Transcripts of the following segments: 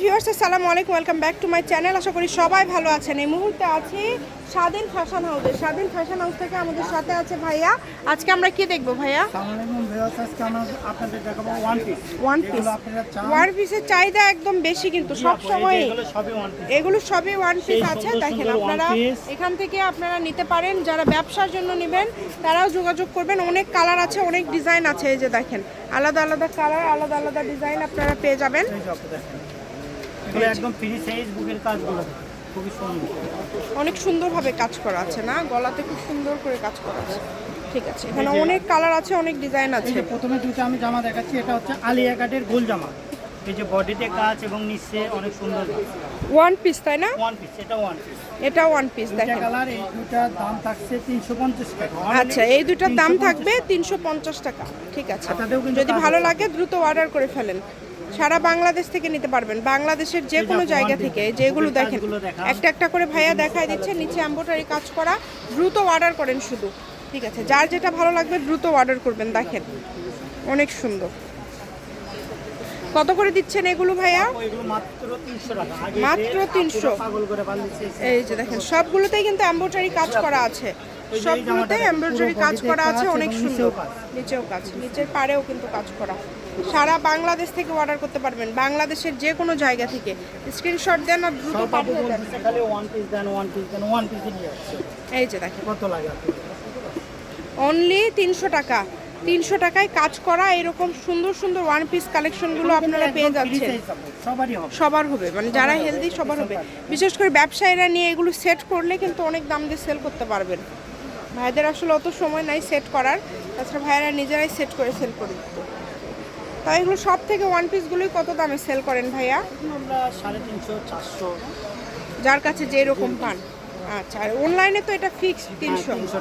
Viewers আসসালামু আলাইকুম welcome back to my channel. আশা করি সবাই ভালো আছেন। এই মুহূর্তে আছি স্বাধীন ফ্যাশন হাউসে। স্বাধীন ফ্যাশন হাউস থেকে আমাদের সাথে আছে ভাইয়া। আজকে আমরা কি দেখব ভাইয়া? ওয়ান পিস ওয়ান পিসের চাহিদা একদম বেশি কিন্তু সব সময় এগুলো সবই ওয়ান পিস আছে। দেখেন আপনারা এখান থেকে আপনারা নিতে পারেন। যারা ব্যবসার জন্য নেবেন তারাও যোগাযোগ করবেন। অনেক কালার আছে অনেক ডিজাইন আছে। এই যে দেখেন আলাদা আলাদা কালার আলাদা আলাদা ডিজাইন আপনারা পেয়ে যাবেন এই যে আপনি দেখেন এগুলো একদম ফ্রি সাইজ বুকের কাজগুলো খুবই সুন্দর। অনেক সুন্দরভাবে কাজ করা আছে না? গলাতে খুব সুন্দর করে কাজ করা আছে। ঠিক আছে এখানে অনেক কালার আছে অনেক ডিজাইন এই আছে। যে প্রথমে দুটো আমি জামা দেখাচ্ছি এটা হচ্ছে আলিয়া কাটের গোল জামা। এই যে বডিতে কাজ এবং নিচে অনেক সুন্দর ওয়ান পিস তাই না? ওয়ান পিস এটা ওয়ান পিস এটা ওয়ান পিস দেখেন। কালার এই দুটার দাম থাকছে তিনশো পঞ্চাশ টাকা। আচ্ছা এই দুটার দাম থাকবে তিনশো পঞ্চাশ টাকা। ঠিক আছে। হাতাতেও যদি ভালো লাগে দ্রুত অর্ডার করে ফেলেন। সারা বাংলাদেশ থেকে নিতে পারবেন। বাংলাদেশের যে কোনো জায়গা থেকে। যেগুলো দেখেন একটা একটা করে ভাইয়া দেখায় দিচ্ছে নিচে এম্বোটারি কাজ করা দ্রুত অর্ডার করেন শুধু। ঠিক আছে যার যেটা ভালো লাগবে দ্রুত অর্ডার করবেন দেখেন। অনেক সুন্দর। কত করে দিচ্ছেন এগুলো ভাইয়া? মাত্র তিনশো টাকা। আগে মাত্র যে 300 আপুরা পাগল করে বানিয়েছে এই যে দেখেন সবগুলোতেই কিন্তু এমব্রয়ডারি কাজ করা আছে। সবগুলোতেই পুরো কাজ করা আছে অনেক সুন্দর। নিচেও কাজ। নিচেও কাজ নিচের পাড়েও কিন্তু কাজ করা। সারা বাংলাদেশ থেকে অর্ডার করতে পারবেন। বাংলাদেশের যে কোনো জায়গা থেকে। স্ক্রিনশট দেন আর দ্রুত পাঠিয়ে দেন। খালি ওয়ান পিস দেন ওয়ান পিস দেন ওয়ান পিস এই যে দেখেন। কত লাগে অনলি তিনশো টাকা। তিনশো টাকায় কাজ করা এরকম সুন্দর সুন্দর ওয়ান পিস কালেকশনগুলো আপনারা পেয়ে যাচ্ছেন। সবারই হবে। সবার হবে মানে যারা হেলদি সবার হবে। বিশেষ করে ব্যবসায়ীরা নিয়ে এগুলো সেট করলে কিন্তু অনেক দাম দিয়ে সেল করতে পারবেন। ভাইদের আসলে অত সময় নাই সেট করার। তাছাড়া ভাইয়েরা নিজেরাই সেট করে সেল করে তাই এগুলো সব থেকে ওয়ান পিসগুলোই কত দামে সেল করেন ভাইয়া? আমরা সাড়ে তিনশো চারশো। যার কাছে যে রকম পান। আচ্ছা আর অনলাইনে তো এটা ফিক্সড তিনশো। তিনশো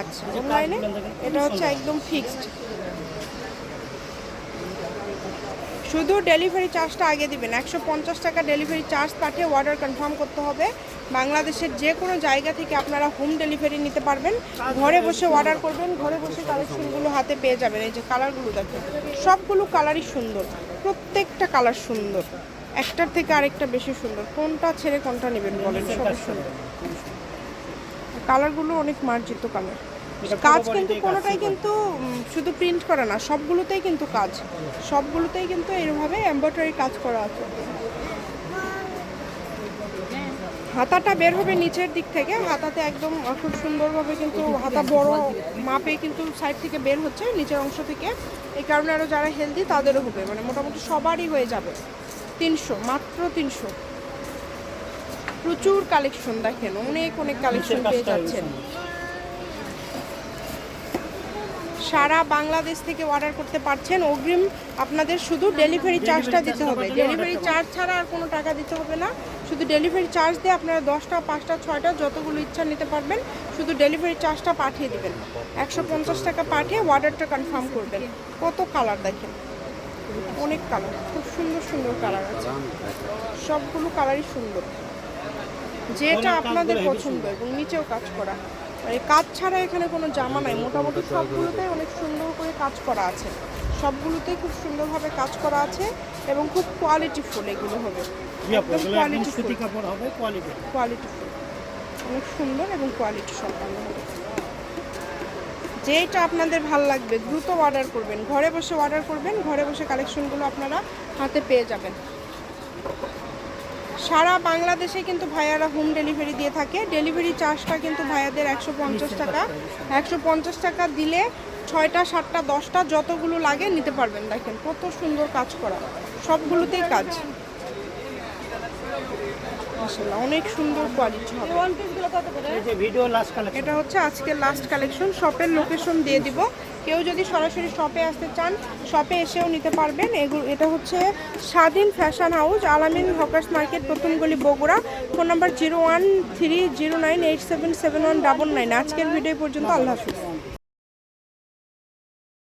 আচ্ছা অনলাইনে এটা হচ্ছে একদম ফিক্সড শুধু ডেলিভারি চার্জটা আগে দিবেন। একশো পঞ্চাশ টাকা ডেলিভারি চার্জ পাঠিয়ে অর্ডার কনফার্ম করতে হবে। বাংলাদেশের যে কোনো জায়গা থেকে আপনারা হোম ডেলিভারি নিতে পারবেন। ঘরে বসে অর্ডার করবেন, ঘরে বসে কালেকশনগুলো হাতে পেয়ে যাবেন। এই যে কালারগুলো দেখেন, সবগুলো কালারই সুন্দর। প্রত্যেকটা কালার সুন্দর। একটার থেকে আরেকটা বেশি সুন্দর। কোনটা ছেড়ে কোনটা নেবেন বলেন, সবই সুন্দর। কালারগুলো অনেক মার্জিত কালার কাজ কিন্তু কোনোটাই কিন্তু শুধু প্রিন্ট করা না সবগুলোতেই কিন্তু কাজ। সবগুলোতেই কিন্তু এরভাবে এমব্রয়ডারি কাজ করা আছে। হাতাটা বের হবে নিচের দিক থেকে হাতাতে একদম খুব সুন্দরভাবে কিন্তু হাতা বড় মাপে কিন্তু সাইড থেকে বের হচ্ছে নিচের অংশ থেকে। এই কারণে আরও যারা হেলদি তাদেরও হবে। মানে মোটামুটি সবারই হয়ে যাবে। তিনশো মাত্র তিনশো। প্রচুর কালেকশন দেখেন অনেক অনেক কালেকশন পেয়ে যাচ্ছেন। সারা বাংলাদেশ থেকে অর্ডার করতে পারছেন। অগ্রিম আপনাদের শুধু ডেলিভারি চার্জটা দিতে হবে। ডেলিভারি চার্জ ছাড়া আর কোনো টাকা দিতে হবে না। শুধু ডেলিভারি চার্জ দিয়ে আপনারা দশটা, পাঁচটা, ছয়টা যতগুলো ইচ্ছা নিতে পারবেন, শুধু ডেলিভারি চার্জটা পাঠিয়ে দেবেন। একশো পঞ্চাশ টাকা পাঠিয়ে অর্ডারটা কনফার্ম করবেন। কত কালার দেখেন? অনেক কালার খুব সুন্দর সুন্দর কালার আছে। সবগুলো কালারই সুন্দর। যেটা আপনাদের পছন্দ এবং নিচেও কাজ করা। মানে কাজ ছাড়া এখানে কোনো জামা নাই। মোটামুটি সবগুলোতে অনেক সুন্দর করে কাজ করা আছে। সবগুলোতে খুব সুন্দরভাবে কাজ করা আছে এবং খুব এগুলো হবে। একদম এগুলো সুতি কাপড় হবে কোয়ালিটি কোয়ালিটিফুল অনেক সুন্দর এবং কোয়ালিটি সম্পন্ন হবে। যেটা আপনাদের ভালো লাগবে দ্রুত অর্ডার করবেন। ঘরে বসে অর্ডার করবেন ঘরে বসে কালেকশনগুলো আপনারা হাতে পেয়ে যাবেন। সারা বাংলাদেশে কিন্তু ভাইয়ারা হোম ডেলিভারি দিয়ে থাকে। ডেলিভারি চার্জটা কিন্তু ভাইয়াদের একশো পঞ্চাশ টাকা। একশো পঞ্চাশ টাকা দিলে ছয়টা, সাতটা, দশটা যতগুলো লাগে নিতে পারবেন। দেখেন কত সুন্দর কাজ করা। সবগুলোতেই কাজ। মাশাআল্লাহ, অনেক সুন্দর কোয়ালিটি হবে। যে ভিডিও লাস্ট কালেকশন এটা হচ্ছে আজকের লাস্ট কালেকশন শপের লোকেশন দিয়ে দিব। কেউ যদি সরাসরি শপে আসতে চান শপে এসেও নিতে পারবেন। এগুলো এটা হচ্ছে স্বাধীন fashion house Alamin hawkers market প্রথম গলি Bogura. Phone number zero one three zero nine eight seven seven one double nine আজকের ভিডিও পর্যন্ত আল্লাহ হাফিজ।